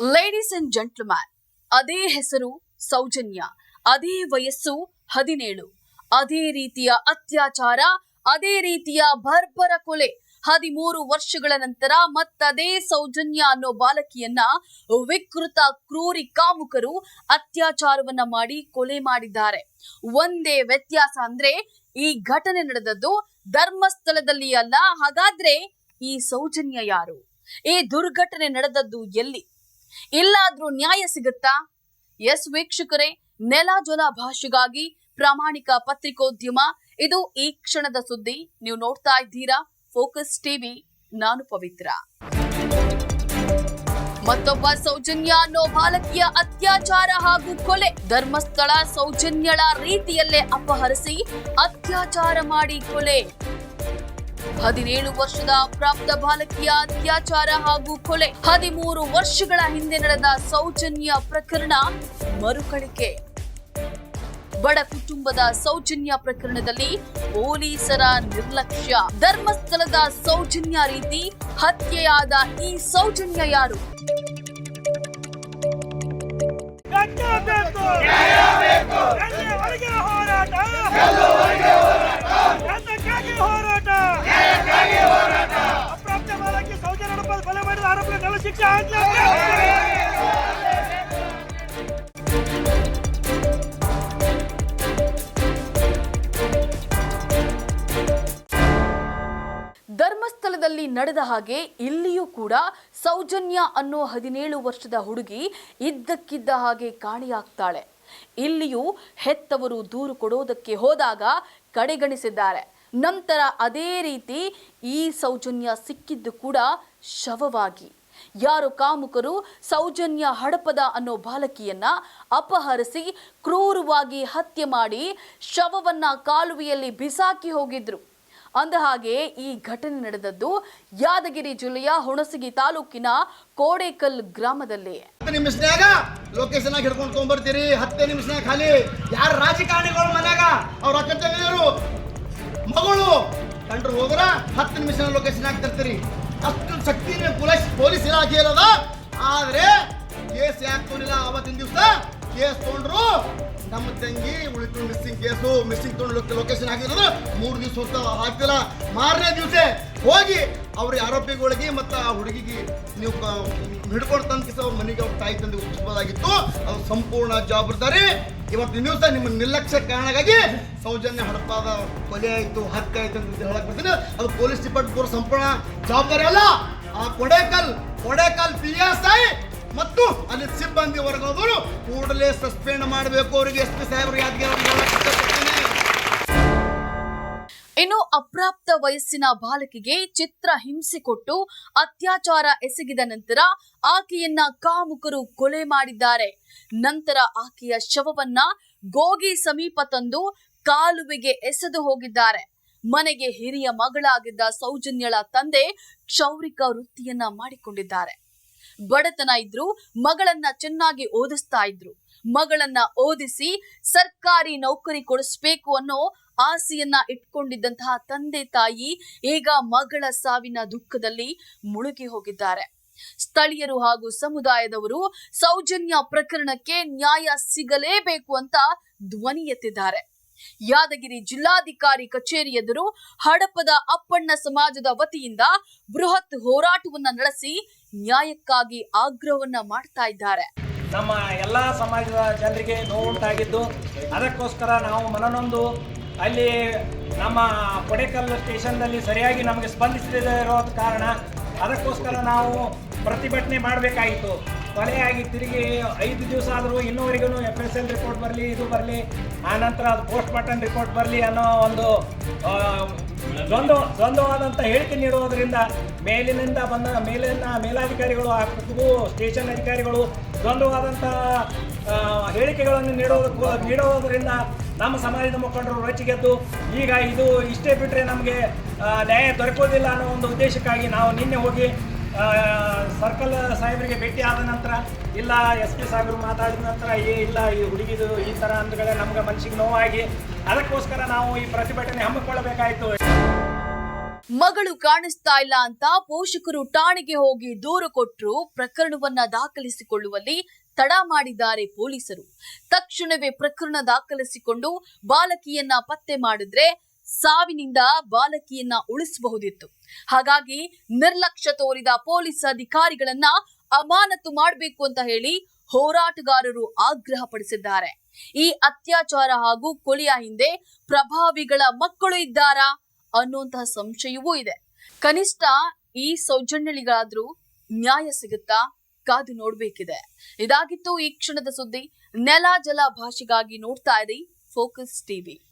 Ladies and gentleman ಅದೇ ಹೆಸರು ಸೌಜನ್ಯ, ಅದೇ ವಯಸ್ಸು ಹದಿನೇಳು. ಅದೇ ರೀತಿಯ ಅತ್ಯಾಚಾರ, ಅದೇ ರೀತಿಯ ಬರ್ಬರ ಕೊಲೆ. ಹದಿಮೂರು ವರ್ಷಗಳ ನಂತರ ಮತ್ತದೇ ಸೌಜನ್ಯ ಅನ್ನೋ ಬಾಲಕಿಯನ್ನ ವಿಕೃತ, ಕ್ರೂರಿ ಕಾಮುಕರು ಅತ್ಯಾಚಾರವನ್ನ ಮಾಡಿ ಕೊಲೆ ಮಾಡಿದ್ದಾರೆ. ಒಂದೇ ವ್ಯತ್ಯಾಸ ಅಂದ್ರೆ ಈ ಘಟನೆ ನಡೆದದ್ದು ಧರ್ಮಸ್ಥಳದಲ್ಲಿ ಅಲ್ಲ, ಹಾಗಾದ್ರೆ ಈ ಸೌಜನ್ಯ ಯಾರು? ಈ ದುರ್ಘಟನೆ ನಡೆದದ್ದು ಎಲ್ಲಿ? ಇಲ್ಲಾದ್ರೂ ನ್ಯಾಯ ಸಿಗುತ್ತಾ? ಎಸ್ ವೀಕ್ಷಕರೇ ನೆಲ ಜಲ ಭಾಷೆಗಾಗಿ ಪ್ರಾಮಾಣಿಕ ಪತ್ರಿಕೋದ್ಯಮ. ಇದು ಈ ಕ್ಷಣದ ಸುದ್ದಿ. ನೀವು ನೋಡ್ತಾ ಇದ್ದೀರಾ ಫೋಕಸ್ ಟಿವಿ. ನಾನು ಪವಿತ್ರ. ಮತ್ತೊಬ್ಬ ಸೌಜನ್ಯ ಅನ್ನೋ ಬಾಲಕಿಯ ಅತ್ಯಾಚಾರ ಹಾಗೂ ಕೊಲೆ. ಧರ್ಮಸ್ಥಳ ಸೌಜನ್ಯಳ ರೀತಿಯಲ್ಲೇ ಅಪಹರಿಸಿ ಅತ್ಯಾಚಾರ ಮಾಡಿ ಕೊಲೆ. ಹದಿನೇಳು ವರ್ಷದ ಪ್ರಾಪ್ತ ಬಾಲಕಿಯ ಅತ್ಯಾಚಾರ ಹಾಗೂ ಕೊಲೆ. ಹದಿಮೂರು ವರ್ಷಗಳ ಹಿಂದೆ ನಡೆದ ಸೌಜನ್ಯ ಪ್ರಕರಣ ಮರುಕಳಿಕೆ. ಬಡ ಕುಟುಂಬದ ಸೌಜನ್ಯ ಪ್ರಕರಣದಲ್ಲಿ ಪೊಲೀಸರ ನಿರ್ಲಕ್ಷ್ಯ. ಧರ್ಮಸ್ಥಳದ ಸೌಜನ್ಯ ರೀತಿ ಹತ್ಯೆಯಾದ ಈ ಸೌಜನ್ಯ ಯಾರು? ಹೋರಾಟ. ಧರ್ಮಸ್ಥಳದಲ್ಲಿ ನಡೆದ ಹಾಗೆ ಇಲ್ಲಿಯೂ ಕೂಡ ಸೌಜನ್ಯ ಅನ್ನೋ ಹದಿನೇಳು ವರ್ಷದ ಹುಡುಗಿ ಇದ್ದಕ್ಕಿದ್ದ ಹಾಗೆ ಕಾಣಿಯಾಗ್ತಾಳೆ. ಇಲ್ಲಿಯೂ ಹೆತ್ತವರು ದೂರು ಕೊಡೋದಕ್ಕೆ ಹೋದಾಗ ಕಡೆಗಣಿಸಿದ್ದಾರೆ. ನಂತರ ಅದೇ ರೀತಿ ಈ ಸೌಜನ್ಯ ಸಿಕ್ಕಿದ್ದು ಕೂಡ ಶವವಾಗಿ. ಯಾರು ಕಾಮುಕರು ಸೌಜನ್ಯ ಹಡಪದ ಅನ್ನೋ ಬಾಲಕಿಯನ್ನ ಅಪಹರಿಸಿ ಕ್ರೂರವಾಗಿ ಹತ್ಯೆ ಮಾಡಿ ಶವವನ್ನ ಕಾಲುವೆಯಲ್ಲಿ ಬಿಸಾಕಿ ಹೋಗಿದ್ರು. ಅಂದಹಾಗೆ ಈ ಘಟನೆ ನಡೆದದ್ದು ಯಾದಗಿರಿ ಜಿಲ್ಲೆಯ ಹುಣಸಗಿ ತಾಲೂಕಿನ ಕೋಡೇಕಲ್ ಗ್ರಾಮದಲ್ಲಿ. ನಿಮಿಷನ್ಯಾಗ ಲೊಕೇಶನ್ ಹಿಡ್ಕೊಂಡು ತೊಗೊಂಬರ್ತೀರಿ ಹತ್ತು ನಿಮಿಷನ್ಯಾಗ ಖಾಲಿ. ಯಾರು ರಾಜಕಾರಣಿಗಳು ಮನ್ಯಾಗ? ಅವ್ರ ಅಕ್ಕ ತಂಗಿಯರು, ಮಗಳು. ಕಂಡ್ರು ಹೋದ್ರ ಹತ್ತು ನಿಮಿಷ ಲೊಕೇಶನ್ ತರ್ತೀರಿ. ಅಷ್ಟು ಶಕ್ತಿ ಪೊಲೀಸ್ ಪೊಲೀಸ್ ಇಲಾಖೆ ಇರೋದ. ಆದ್ರೆ ಕೇಸ್ ಯಾಕೆ ಅವತ್ತಿನ ದಿವಸ ಕೇಸ್ ತೊಗೊಂಡ್ರು, ನಮ್ಮ ತಂಗಿ ಉಳಿತು ಮಿಸ್ಸಿಂಗ್ ಕೇಸು ಮಿಸ್ಸಿಂಗ್ ತೊಗೊಂಡು ಲೊಕೇಶನ್ ಹಾಕಿರೋದು ಮೂರು ದಿವಸ ಹೊತ್ತು ಹಾಕ್ತಿಲ್ಲ ಮಾರನೇ ದಿವಸ ಹೋಗಿ ಅವ್ರ ಆರೋಪಿಗಳಿಗೆ ಮತ್ತು ಆ ಹುಡುಗಿಗೆ ನೀವು ಹಿಡ್ಕೊಂಡು ತಂದು ಅವ್ರ ಮನೆಗೆ ಅವ್ರ ತಾಯಿ ತಂದೆ ಅದು ಸಂಪೂರ್ಣ ಜವಾಬ್ದಾರಿ. ಇವತ್ತು ದಿವಸ ನಿಮ್ಮ ನಿರ್ಲಕ್ಷ್ಯ ಕಾರಣಕ್ಕಾಗಿ ಸೌಜನ್ಯ ಹಡಪಾದ ಕೊಲೆ ಆಯಿತು ಹಕ್ಕ ಆಯ್ತು ಅಂತ ಹೇಳಕ್ ಬರ್ತೀನಿ. ಅದು ಪೊಲೀಸ್ ಡಿಪಾರ್ಟ್ಮೆಂಟ್ ಸಂಪೂರ್ಣ ಜವಾಬ್ದಾರಿ ಅಲ್ಲ. ಆ Kodekal Kodekal P S I ಮತ್ತು ಅಲ್ಲಿ ಸಿಬ್ಬಂದಿ ವರ್ಗದವರು ಕೂಡಲೇ ಸಸ್ಪೆಂಡ್ ಮಾಡಬೇಕು. ಅವರಿಗೆ ಎಸ್ ಪಿ ಸಾಹೇಬರು ಇನ್ನು ಅಪ್ರಾಪ್ತ ವಯಸ್ಸಿನ ಬಾಲಕಿಗೆ ಚಿತ್ರ ಹಿಂಸೆ ಕೊಟ್ಟು ಅತ್ಯಾಚಾರ ಎಸಗಿದ ನಂತರ ಆಕೆಯನ್ನ ಕಾಮುಕರು ಕೊಲೆ ಮಾಡಿದ್ದಾರೆ. ನಂತರ ಆಕೆಯ ಶವವನ್ನ ಗೋಗಿ ಸಮೀಪ ತಂದು ಕಾಲುವೆಗೆ ಎಸೆದು ಹೋಗಿದ್ದಾರೆ. ಮನೆಗೆ ಹಿರಿಯ ಮಗಳಾಗಿದ್ದ ಸೌಜನ್ಯಳ ತಂದೆ ಕ್ಷೌರಿಕ ವೃತ್ತಿಯನ್ನ ಮಾಡಿಕೊಂಡಿದ್ದಾರೆ. ಬಡತನ ಇದ್ರು, ಮಗಳನ್ನ ಚೆನ್ನಾಗಿ ಓದಿಸ್ತಾ ಇದ್ರು. ಮಗಳನ್ನ ಓದಿಸಿ ಸರ್ಕಾರಿ ನೌಕರಿ ಕೊಡಿಸ್ಬೇಕು ಅನ್ನೋ ಆಸೆಯನ್ನ ಇಟ್ಕೊಂಡಿದ್ದಂತಹ ತಂದೆ ತಾಯಿ ಈಗ ಮಗಳ ಸಾವಿನ ದುಃಖದಲ್ಲಿ ಮುಳುಗಿ ಹೋಗಿದ್ದಾರೆ. ಸ್ಥಳೀಯರು ಹಾಗೂ ಸಮುದಾಯದವರು ಸೌಜನ್ಯ ಪ್ರಕರಣಕ್ಕೆ ನ್ಯಾಯ ಸಿಗಲೇಬೇಕು ಅಂತ ಧ್ವನಿ ಎತ್ತಿದ್ದಾರೆ. ಯಾದಗಿರಿ ಜಿಲ್ಲಾಧಿಕಾರಿ ಕಚೇರಿ ಎದುರು ಹಡಪದ ಅಪ್ಪಣ್ಣ ಸಮಾಜದ ವತಿಯಿಂದ ಬೃಹತ್ ಹೋರಾಟವನ್ನ ನಡೆಸಿ ನ್ಯಾಯಕ್ಕಾಗಿ ಆಗ್ರಹವನ್ನ ಮಾಡ್ತಾ ಇದ್ದಾರೆ. ನಮ್ಮ ಎಲ್ಲ ಸಮಾಜದ ಜನರಿಗೆ ನೋವುಂಟಾಗಿದ್ದು ಅದಕ್ಕೋಸ್ಕರ ನಾವು ಮನನೊಂದು ಅಲ್ಲಿ ನಮ್ಮ ಕೊಡೇಕಲ್ ಸ್ಟೇಷನ್ದಲ್ಲಿ ಸರಿಯಾಗಿ ನಮಗೆ ಸ್ಪಂದಿಸದೇ ಇರೋದ ಕಾರಣ ಅದಕ್ಕೋಸ್ಕರ ನಾವು ಪ್ರತಿಭಟನೆ ಮಾಡಬೇಕಾಗಿತ್ತು ಕೊನೆಯಾಗಿ ತಿರುಗಿ ಐದು ದಿವಸ ಆದರೂ ಇನ್ನೂವರೆಗೂ ಎಫ್ ಎಸ್ ಎಲ್ ರಿಪೋರ್ಟ್ ಬರಲಿ ಇದು ಬರಲಿ ಆನಂತರ ಅದು ಪೋಸ್ಟ್ ಮಾರ್ಟಮ್ ರಿಪೋರ್ಟ್ ಬರಲಿ ಅನ್ನೋ ಒಂದು ಆ, ದ್ವಂದ್ವ ದ್ವಂದ್ವವಾದಂಥ ಹೇಳಿಕೆ ನೀಡುವುದರಿಂದ ಮೇಲಿನಿಂದ ಬಂದ ಮೇಲಿನ ಮೇಲಾಧಿಕಾರಿಗಳು ಹಾಗೂ ಸ್ಟೇಷನ್ ಅಧಿಕಾರಿಗಳು ದ್ವಂದ್ವವಾದಂಥ ಆ, ಹೇಳಿಕೆಗಳನ್ನು ನೀಡೋದಕ್ಕೂ ನೀಡೋದರಿಂದ ನಮ್ಮ ಸಮಾಜದ ಮುಖಂಡರು ರೊಚ್ಚಿಗೆದ್ದು ಈಗ ಇದು ಇಷ್ಟೇ ಬಿಟ್ಟರೆ ನಮಗೆ ನ್ಯಾಯ ದೊರಕೋದಿಲ್ಲ ಅನ್ನೋ ಒಂದು ಉದ್ದೇಶಕ್ಕಾಗಿ ನಾವು ನಿನ್ನೆ ಹೋಗಿ ಆ, ಸರ್ಕಲ್ ಸಾಹೇಬರಿಗೆ ಭೇಟಿ ಆದ ನಂತರ, ಇಲ್ಲ, ಎಸ್ ಪಿ ಸಾಹೇಬರು ಮಾತಾಡಿದ ನಂತರ, ಏ, ಇಲ್ಲ, ಈ ಹುಡುಗಿದು ಈ ಥರ ಅಂದ್ಗಳೇ ನಮ್ಗೆ ಮನಸ್ಸಿಗೆ ನೋವಾಗಿ, ಅದಕ್ಕೋಸ್ಕರ ನಾವು ಈ ಪ್ರತಿಭಟನೆ ಹಮ್ಮಿಕೊಳ್ಳಬೇಕಾಯಿತು. ಮಗಳು ಕಾಣಿಸ್ತಾ ಇಲ್ಲ ಅಂತ ಪೋಷಕರು ಠಾಣೆಗೆ ಹೋಗಿ ದೂರು ಕೊಟ್ಟರು ಪ್ರಕರಣವನ್ನ ದಾಖಲಿಸಿಕೊಳ್ಳುವಲ್ಲಿ ತಡ ಮಾಡಿದ್ದಾರೆ ಪೊಲೀಸರು. ತಕ್ಷಣವೇ ಪ್ರಕರಣ ದಾಖಲಿಸಿಕೊಂಡು ಬಾಲಕಿಯನ್ನ ಪತ್ತೆ ಮಾಡಿದ್ರೆ ಸಾವಿನಿಂದ ಬಾಲಕಿಯನ್ನ ಉಳಿಸಬಹುದಿತ್ತು. ಹಾಗಾಗಿ ನಿರ್ಲಕ್ಷ್ಯ ತೋರಿದ ಪೊಲೀಸ್ ಅಧಿಕಾರಿಗಳನ್ನ ಅಮಾನತು ಮಾಡಬೇಕು ಅಂತ ಹೇಳಿ ಹೋರಾಟಗಾರರು ಆಗ್ರಹ ಪಡಿಸಿದ್ದಾರೆ. ಈ ಅತ್ಯಾಚಾರ ಹಾಗೂ ಕೊಲೆಯ ಹಿಂದೆ ಪ್ರಭಾವಿಗಳ ಮಕ್ಕಳು ಇದ್ದಾರಾ ಅನ್ನುವಂತಹ ಸಂಶಯವೂ ಇದೆ. ಕನಿಷ್ಠ ಈ ಸೌಜನ್ಯಳಿಗಳಾದ್ರೂ ನ್ಯಾಯ ಸಿಗುತ್ತಾ? ಕಾದು ನೋಡ್ಬೇಕಿದೆ. ಇದಾಗಿತ್ತು ಈ ಕ್ಷಣದ ಸುದ್ದಿ. ನೆಲ ಜಲ ಭಾಷೆಗಾಗಿ ನೋಡ್ತಾ ಇರಿ. Focus TV.